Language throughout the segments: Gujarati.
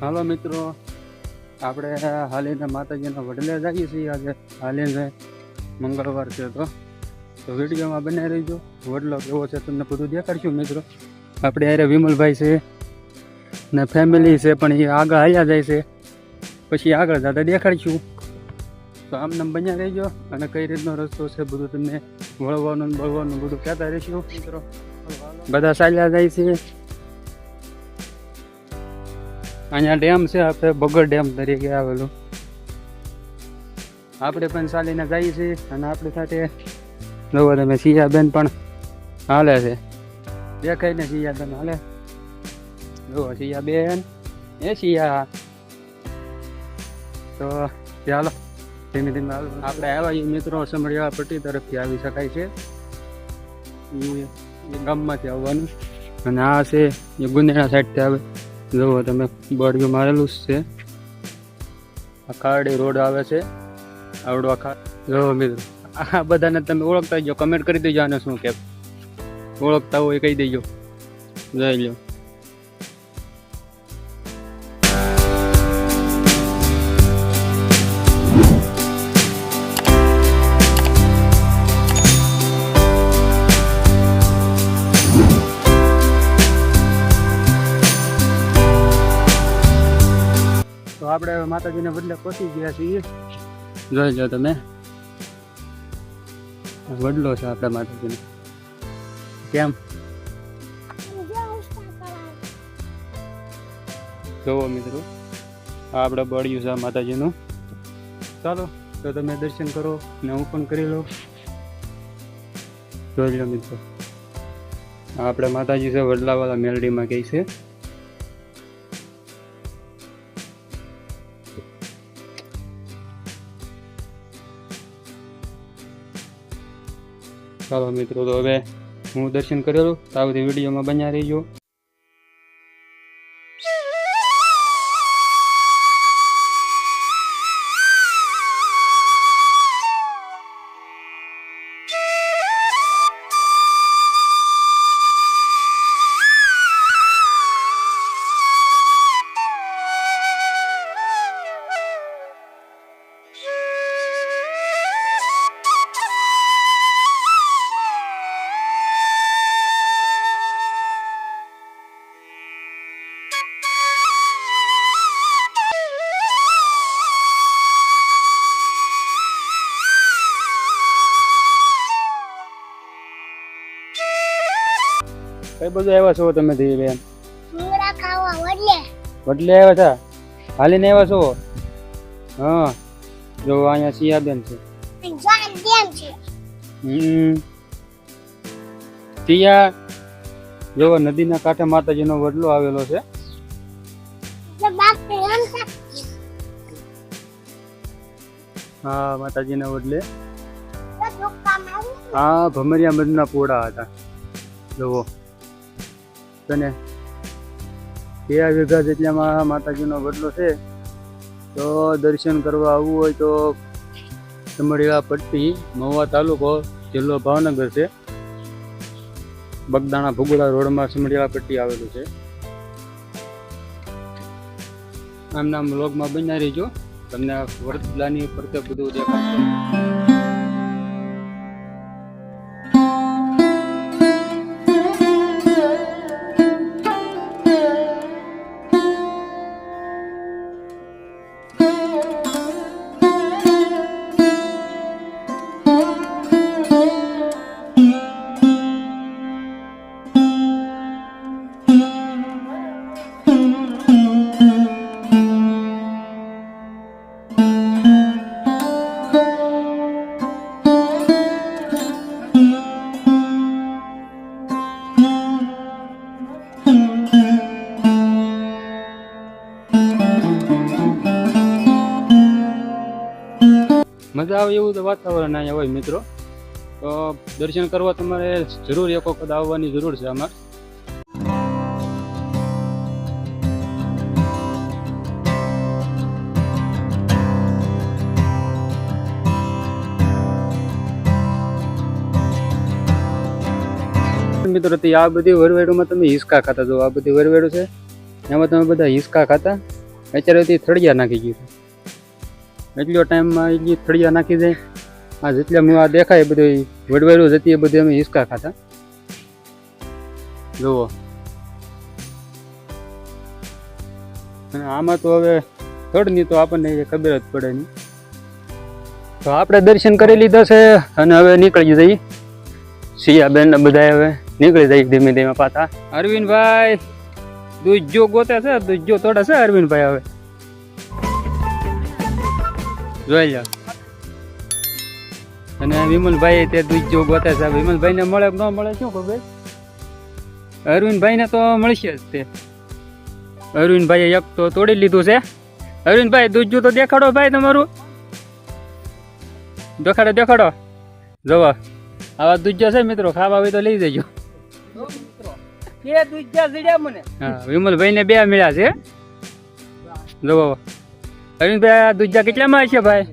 હાલો મિત્રો, આપણે હાલીને માતાજીના વડલે જઈએ છીએ આજે. હાલીને મંગળવાર છે તો. તો વિડીયોમાં બનાવી રહીજો. વડલો કેવો છે તમને બધું દેખાડશું મિત્રો. આપણે અરે વિમલભાઈ છે ને ફેમિલી છે, પણ એ આગળ હાલ્યા જાય છે. પછી આગળ જતા દેખાડશું. તો આમ નામ બન્યા રહીજો અને કઈ રીતનો રસ્તો છે બધું તમને વળવાનું બળવાનું બધું કહેતા રહીશું મિત્રો. બધા ચાલ્યા જાય છે. અહીંયા ડેમ છે, આપણે બગર ડેમ તરીકે આવેલું. આપણે પણ ચાલીને જઈએ છીએ અને આપણી સાથે જોવો તમે સિયાબેન પણ હાલે છે. દેખાય ને સિયાબેન હાલે? જોવો સિયાબેન એ સિયા તો ચાલો, ધીમે ધીમે આપણે આવ્યા એ મિત્રો સમળ્યા પટ્ટી તરફથી આવી શકાય છે. એ ગામમાંથી આવવાનું. અને આ છે એ ગુંદેણા સાઈડથી આવે. જુઓ તમે બળિયું મારેલું જ છે. આ ખારડી રોડ આવે છે. આવડો આખા જુઓ મિત્રો, આ બધાને તમે ઓળખતા જો કમેન્ટ કરી દેજો આને શું કે ઓળખતા હોય કહી દેજો. જઈ લો આપણે માતાજીને બદલે પહોંચી ગયા છીએ. જોઈ જો તમે. વડલો છે આપણા માતાજીને. કેમ? જોવો મિત્રો આપણે બળ્યું છે માતાજીનું. ચાલો, તો તમે દર્શન કરો ને હું પણ કરી લઉં. જોઈ લો મિત્રો આપણે માતાજી છે, વડલાવાળા મેલડીમાં કહે છે. ચાલો મિત્રો. તો હવે હું દર્શન કરેલું. બધી વિડીયોમાં બન્યા રહીજો. કઈ બધું આવ્યા છો તમે ધીરે બેન? મુરા ખાવા વડલે. વડલે આવ્યા હતા? હાલીને આવ્યા છો? હા. જો અહીંયા સિયાબેન છે. જાન બેન છે. હમ. સિયા જો નદીના કાંઠે માતાજીનો વડલો આવેલો છે. હા માતાજીના વડલે. હા ભમરિયા મધના પોળા હતા. જુઓ. તને બે વીઘા જેટલામાં માતાજીનો વડલો છે, તો દર્શન કરવા આવવું હોય તો સમડિયા પટ્ટી, મહુવા તાલુકો જિલ્લો ભાવનગર છે. બગદાણા ભુગોળા રોડમાં સમડિયા પટ્ટી આવેલું છે. આમ નામ બનાવી રહીજો. તમને વડલાની ફરતે બધું દેખાશે. મજા આવે એવું તો વાતાવરણ અહીંયા હોય મિત્રો. તો દર્શન કરવા તમારે જરૂર એક વખત આવવાની જરૂર છે અમારે. મિત્રો આ બધી વરવેડુમાં તમે હિસકા ખાતા જો, આ બધી વરવેડું છે, એમાં તમે બધા હિસકા ખાતા. અત્યારે થળિયા નાખી ગયું એટલો ટાઈમમાં એટલી થળિયા નાખી જાય આ જેટલા હું આ દેખાય બધું વડવાયરું જતી એ બધું અમે હિસકા ખાતા જુઓ. અને આમાં તો હવે થડની તો આપણને ખબર જ પડે નહીં. તો આપણે દર્શન કરી લીધા છે અને હવે નીકળી જઈએ. સિયાબેન ને બધા હવે નીકળી જાય ધીમે ધીમે પાછા. અરવિંદભાઈ દૂજો ગોતે છે દૂજો થોડા છે અરવિંદભાઈ હવે? જોઈ લો. અને વિમલભાઈ તે દૂજો ગોતે સાહેબ વિમલભાઈ ને મળે ન મળે શું ખબર? અરવિંદભાઈ ને તો મળશે જ તે. અરવિંદભાઈએ એક તો તોડી લીધું છે. અરવિંદભાઈ દૂજું તો દેખાડો ભાઈ તમારું. દેખાડો દેખાડો. જોવો. આવા દૂધ છે મિત્રો ખાવા હોય તો લઈ જજો. વિમલભાઈ ને બે મળ્યા છે. જોવો. અરવિંદભાઈ આ દૂજા કેટલામાં હશે ભાઈ?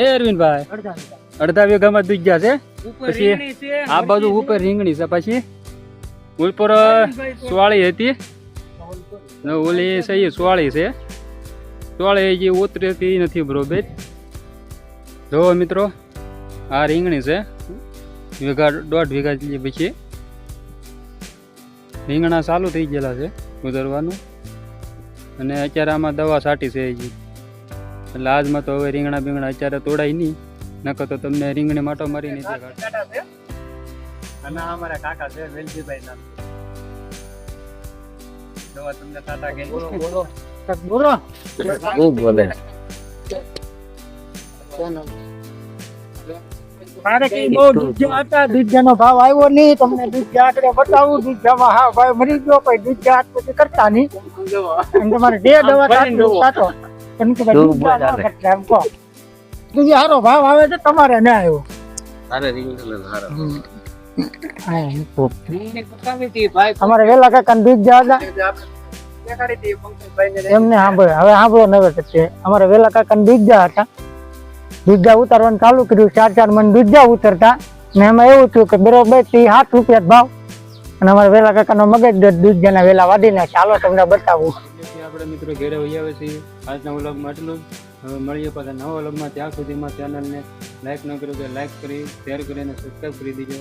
એ અરવિંદભાઈ અડધા વીઘામાં દૂજા છે? પછી આ બાજુ ઉપર રીંગણી છે. પછી ઉપર સોળી હતી. ને ઓલી છે એ સુવાળી છે. સોળી જે ઉતરતી નથી બરોબર. જોવો મિત્રો આ રીંગણી છે. વીઘા દોઢ વીઘા જેટલી પછી રીંગણા ચાલુ થઈ ગયેલા છે ઉતરવાનું અને અત્યારે આમાં દવા છાંટી છે એટલે આજમાં તો હવે રીંગણા બીંગણા અત્યારે તોડાય નહીં. નકર તો તમને રીંગણી માટો મારી નહીં અને અમારા કાકા છે વેલજીભાઈ નામ જોવા તમને ટાટા કે બોલો બોલો. બોલો. ખૂબ બોલે. મારે કઈ બહુ હતા? દૂધિયાનો ભાવ આવ્યો નહીં. તમને દૂધિયા આંકડે બતાવું. દૂધિયામાં હા ભાઈ મરી ગયો. કોઈ દૂધિયા આંક પછી કરતા નહીં. તમારે બે દવા કાઢી કાઢો કે ભાઈ દૂધ દૂધિયા ચાલે. એમ કહો. દૂધિયા સારો ભાવ આવે છે તમારે ના આવ્યો તારે રીંગણ હારો અમારે વેલા કાકા દૂધિયા હતા. એમને સાંભળે હવે સાંભળો નવે છે અમારે વેલા કાકા દૂધિયા હતા. દૂધિયા ઉતારવાનું ચાલુ કર્યું ચાર ચાર મણ દૂધિયા ઉતરતા. ને એમાં એવું થયું કે બરોબરથી સાત રૂપિયા જ ભાવ. અને અમારે વેલા કાકાનો મગજ દૂધ જેના વેલા વાડીને ચાલો તમને બતાવું. આપણે મિત્રો ઘરે હોઈ આવે છીએ. આજના વ્લોગમાં આટલું હવે મળીએ પાછા નવા વ્લોગમાં ત્યાં સુધીમાં ચેનલને લાઇક ન કર્યું તો લાઇક કરી શેર કરીને સબસ્ક્રાઈબ કરી દીજો.